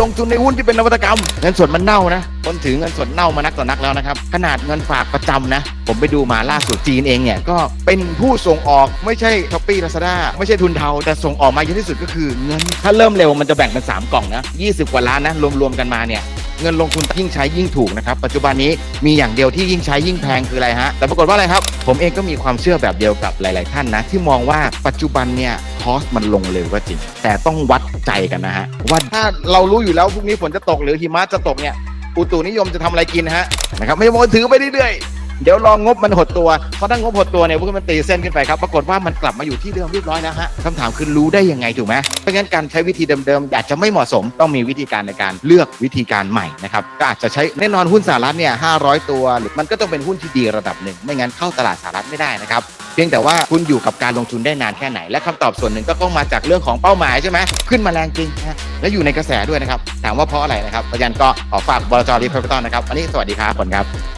ลงทุนในหุ้นที่เป็นนวัตกรรม เงินสดมันเน่านะคนถือเงินสดเน่ามานักต่อนักแล้วนะครับ ขนาดเงินฝากประจำนะ ผมไปดูมาล่าสุดจีนเองเนี่ยก็เป็นผู้ส่งออกไม่ใช่ช้อปปี้ลาซาด้าไม่ใช่ทุนเทาแต่ส่งออกมาเยอะที่สุดก็คือเงินถ้าเริ่มเร็วมันจะแบ่งเป็น3กล่องนะ20 กว่าล้านนะรวมๆกันมาเนี่ย เงินลงทุนยิ่งใช้ยิ่งถูกนะครับ ปัจจุบันนี้มีอย่างเดียวที่ยิ่งใช้ยิ่งแพงคืออะไรฮะ แต่ปรากฏว่าอะไรครับ ผมเองก็มีความเชื่อแบบเดียวกับหลาย ๆ ท่านนะ ที่มองว่าปัจจุบันเนี่ยคอสมันลงเร็วก็จริง แต่ต้องวัดใจกันนะฮะว่าถ้าเรารู้อยู่แล้วพรุ่งนี้ฝนจะตกหรือหิมะจะตกเนี่ยอุตุนิยมจะทำอะไรกินฮะนะครับไม่ใช่ว่าถือไปเรื่อยๆ เดี๋ยวรองงบมันหดตัว เพราะถ้างบหดตัวเนี่ยพวกมันตีเส้นขึ้นไปครับ ปรากฏว่ามันกลับมาอยู่ที่เดิมเรียบร้อยแล้วฮะคำถามคือรู้ได้ยังไงถูกไหมเพราะงั้นการใช้วิธีเดิมๆอาจจะไม่เหมาะสม ต้องมีวิธีการในการเลือกวิธีการใหม่นะครับ ก็อาจจะใช้แน่นอนหุ้นสหรัฐเนี่ย500ตัว หรือมันก็ต้องเป็นหุ้นที่ดีระดับหนึ่ง ไม่งั้นเข้าตลาดสหรัฐไม่ได้นะครับ เพียงแต่ว่าคุณอยู่กับการลงทุนได้นานแค่ไหน และคำตอบส่วนหนึ่งก็ต้องมาจากเรื่องของเป้าหมายใช่ไหมขึ้นมาแรงจริงนะและอยู่ในกระแสด้วยนะครับ ถามว่าเพราะอะไรนะครับเพราะฉะนั้นก็ขอฝากบลจรีเพอร์ตอนนะครับวันนี้สวัสดีครับผลครับ